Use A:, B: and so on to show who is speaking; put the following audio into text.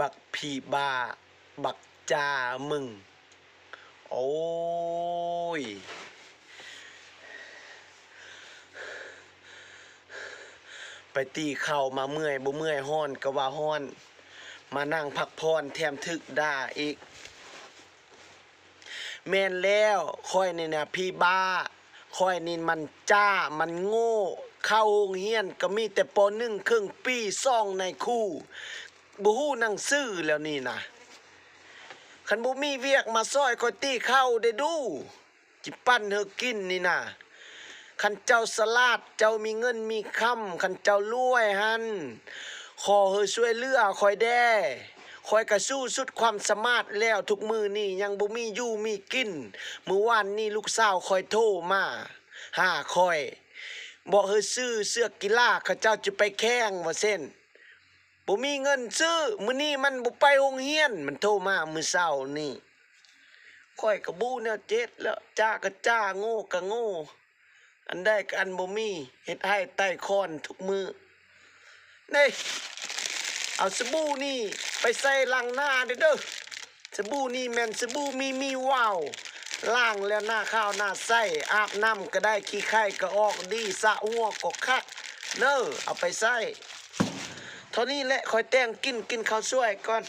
A: บักผีบา บักจามึง โอ้ย ไปตีเข่ามาเมื่อยบ่เมื่อยห้อนก็ว่าห้อน มานั่งพักพรแถมทึกด่าอีก แม่นแล้วค่อยนี่นะพี่บ้าค่อยนี่มันจ้ามันโง่เข้าโรงเรียนก็มีแต่ปหนึ่งครึ่งปีซ่องในคู่ บ่ฮู้หนังสือแล้วนี่นะคันบ่มีเวียกมาซอยคอยตีเข้าได้ดู จิปั้นเฮอกินนี่นะคันเจ้าสลาดเจ้ามีเงินมีคำคันเจ้ารวยหันขอเฮอช่วยเลือคอยแด้คอยกระสู้สุดความสามารถแล้วทุกมือนี่ยังบ่มีอยู่มีกินเมื่อวานนี่ลูกสาวคอยโทรมาห้าคอยบอกเฮอซื้อเสื้อกีฬาเขาเจ้าจะไปแข่งว่าเส้น บ่มีเงินซื้อมื้อนี้มันบ่ไปโรงเรียน มันโทรมามื้อเช้านี่ค่อยก็บูแนวเจ็ดแล้วจ้าก็จ้าโง่ก็โง่ อันได้ก็อันบ่มีเฮ็ดให้ใต้คอนทุกมือนี่เอาสบู่นี่ไปใส่ล้างหน้าเด้อเด้อสบู่นี่แม่นสบู่มีมีว้าวล้างแล้วหน้าข้าวหน้าใสอาบน้ำก็ได้ขี้ไข่ก็ออกดีสะหัวก็คักเด้อเอาไปใส่ ท่านี้แหละคอยแต่งกินกินข้าวสวยก่อน